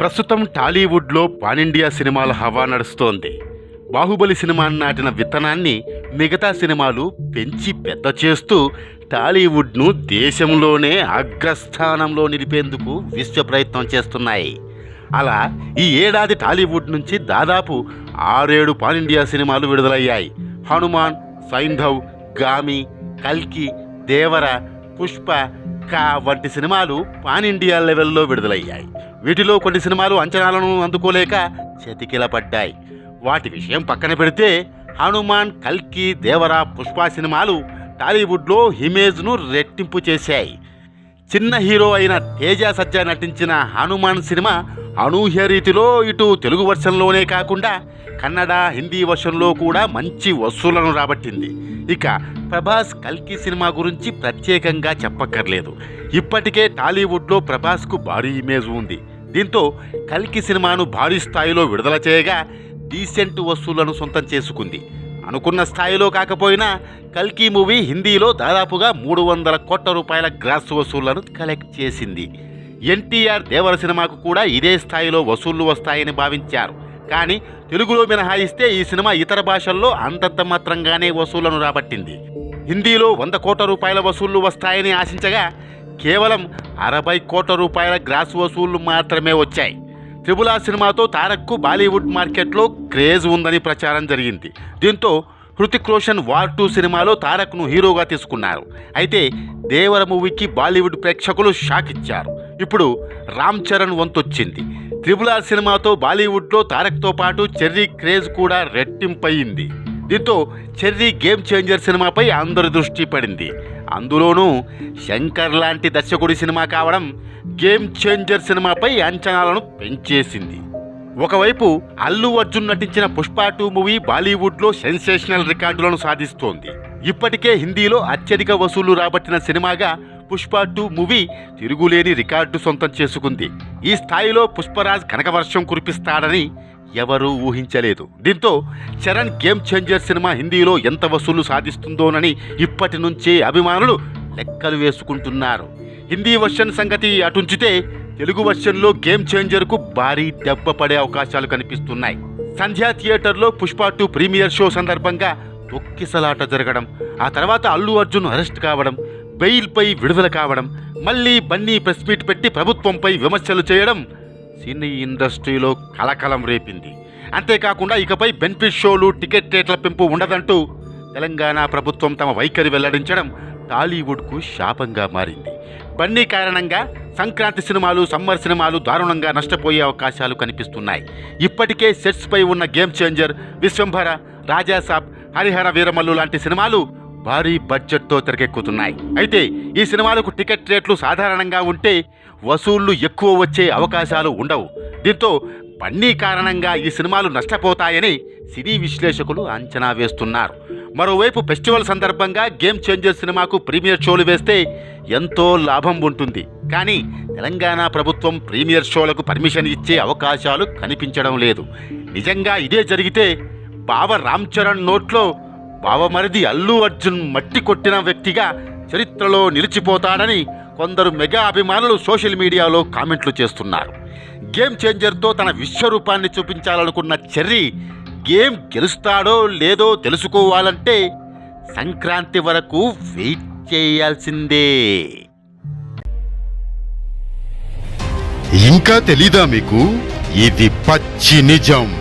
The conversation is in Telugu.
ప్రస్తుతం టాలీవుడ్లో పాన్ ఇండియా సినిమాల హవా నడుస్తోంది. బాహుబలి సినిమా నాటిన విత్తనాన్ని మిగతా సినిమాలు పెంచి పెద్ద చేస్తూ టాలీవుడ్ను దేశంలోనే అగ్రస్థానంలో నిలిపేందుకు విశ్వ ప్రయత్నం చేస్తున్నాయి. అలా ఈ ఏడాది టాలీవుడ్ నుంచి దాదాపు ఆరేడు పాన్ ఇండియా సినిమాలు విడుదలయ్యాయి. హనుమాన్ సైంధవ్ గామి కల్కి దేవర పుష్ప కా వంటి సినిమాలు పాన్ ఇండియా లెవెల్లో విడుదలయ్యాయి. వీటిలో కొన్ని సినిమాలు అంచనాలను అందుకోలేక చతికిలపడ్డాయి వాటి విషయం పక్కన పెడితే హనుమాన్ కల్కి దేవరా పుష్ప సినిమాలు టాలీవుడ్లో ఇమేజ్ను రెట్టింపు చేశాయి. చిన్న హీరో అయిన తేజ సజ్జా నటించిన హనుమాన్ సినిమా అనూహ్య రీతిలో ఇటు తెలుగు వర్షన్లోనే కాకుండా కన్నడ హిందీ వర్షన్లో కూడా మంచి వసూళ్ళను రాబట్టింది. ఇక ప్రభాస్ కల్కి సినిమా గురించి ప్రత్యేకంగా చెప్పక్కర్లేదు. ఇప్పటికే టాలీవుడ్లో ప్రభాస్కు భారీ ఇమేజ్ ఉంది. దీంతో కల్కి సినిమాను భారీ స్థాయిలో విడుదల చేయగా డీసెంట్ వసూళ్ళను సొంతం చేసుకుంది. అనుకున్న స్థాయిలో కాకపోయినా కల్కి మూవీ హిందీలో దాదాపుగా మూడు వందల కోట్ల రూపాయల గ్రాస్ వసూళ్ళను కలెక్ట్ చేసింది. ఎన్టీఆర్ దేవర సినిమాకు కూడా ఇదే స్థాయిలో వసూళ్ళు వస్తాయని భావించారు. కానీ తెలుగులో మినహాయిస్తే ఈ సినిమా ఇతర భాషల్లో అంతంత మాత్రంగానే వసూళ్ళను రాబట్టింది. హిందీలో వంద కోట్ల రూపాయల వసూళ్ళు వస్తాయని ఆశించగా కేవలం అరవై కోట్ల రూపాయల గ్రాస్ వసూళ్ళు మాత్రమే వచ్చాయి. త్రిబుల్ ఆర్ సినిమాతో తారక్కు బాలీవుడ్ మార్కెట్లో క్రేజ్ ఉందని ప్రచారం జరిగింది. దీంతో హృతిక్ రోషన్ వార్ టూ సినిమాలో తారక్ను హీరోగా తీసుకున్నారు. అయితే దేవర మూవీకి బాలీవుడ్ ప్రేక్షకులు షాక్ ఇచ్చారు. ఇప్పుడు రామ్ చరణ్ వంతొచ్చింది. త్రిబుల్ ఆర్ సినిమాతో బాలీవుడ్లో తారక్తో పాటు చెర్రీ క్రేజ్ కూడా రెట్టింపయింది దీంతో చెర్రీ గేమ్ చేంజర్ సినిమాపై అందరి దృష్టి పడింది. అందులోనూ శంకర్ లాంటి దర్శకుడి సినిమా కావడం గేమ్ చేంజర్ సినిమాపై అంచనాలను పెంచేసింది. ఒకవైపు అల్లు అర్జున్ నటించిన పుష్ప టూ మూవీ బాలీవుడ్లో సెన్సేషనల్ రికార్డులను సాధిస్తోంది. ఇప్పటికే హిందీలో అత్యధిక వసూళ్ళు రాబట్టిన సినిమాగా పుష్ప టూ మూవీ తిరుగులేని రికార్డు సొంతం చేసుకుంది. ఈ స్థాయిలో పుష్పరాజ్ కనకవర్షం కురిపిస్తాడని ఎవరూ ఊహించలేదు. దీంతో చరణ్ గేమ్ చేంజర్ సినిమా హిందీలో ఎంత వసూలు సాధిస్తుందోనని ఇప్పటి నుంచే అభిమానులు లెక్కలు వేసుకుంటున్నారు. హిందీ వర్షన్ సంగతి అటుంచితే తెలుగు వర్షన్లో గేమ్ చేంజర్కు భారీ దెబ్బ పడే అవకాశాలు కనిపిస్తున్నాయి. సంధ్యా థియేటర్లో పుష్ప టూ ప్రీమియర్ షో సందర్భంగా తొక్కిసలాట జరగడం ఆ తర్వాత అల్లు అర్జున్ అరెస్ట్ కావడం బెయిల్పై విడుదల కావడం మళ్ళీ బన్నీ ప్రెస్ మీట్ పెట్టి ప్రభుత్వంపై విమర్శలు చేయడం సినీ ఇండస్ట్రీలో కలకలం రేపింది. అంతేకాకుండా ఇకపై బెనిఫిట్ షోలు టికెట్ రేట్ల పెంపు ఉండదంటూ తెలంగాణ ప్రభుత్వం తమ వైఖరి వెల్లడించడం టాలీవుడ్కు శాపంగా మారింది. బన్నీ కారణంగా సంక్రాంతి సినిమాలు సమ్మర్ సినిమాలు దారుణంగా నష్టపోయే అవకాశాలు కనిపిస్తున్నాయి. ఇప్పటికే సెట్స్పై ఉన్న గేమ్ చేంజర్ విశ్వంభర రాజాసాబ్ హరిహర వీరమల్లు లాంటి సినిమాలు భారీ బడ్జెట్తో తెరకెక్కుతున్నాయి. అయితే ఈ సినిమాలకు టికెట్ రేట్లు సాధారణంగా ఉంటే వసూళ్ళు ఎక్కువ వచ్చే అవకాశాలు ఉండవు. దీంతో పన్నీ కారణంగా ఈ సినిమాలు నష్టపోతాయని సినీ విశ్లేషకులు అంచనా వేస్తున్నారు. మరోవైపు ఫెస్టివల్ సందర్భంగా గేమ్ చేంజర్ సినిమాకు ప్రీమియర్ షోలు వేస్తే ఎంతో లాభం ఉంటుంది. కానీ తెలంగాణ ప్రభుత్వం ప్రీమియర్ షోలకు పర్మిషన్ ఇచ్చే అవకాశాలు కనిపించడం లేదు. నిజంగా ఇదే జరిగితే బావ రామ్ చరణ్ నోట్లో బావమరిది అల్లు అర్జున్ మట్టి కొట్టిన వ్యక్తిగా చరిత్రలో నిలిచిపోతాడని కొందరు మెగా అభిమానులు సోషల్ మీడియాలో కామెంట్లు చేస్తున్నారు. గేమ్ చేంజర్తో తన విశ్వరూపాన్ని చూపించాలనుకున్న చెర్రీ గేమ్ గెలుస్తాడో లేదో తెలుసుకోవాలంటే సంక్రాంతి వరకు వెయిట్ చేయాల్సిందే. ఇంకా తెలీదా మీకు? ఇది పచ్చి నిజం.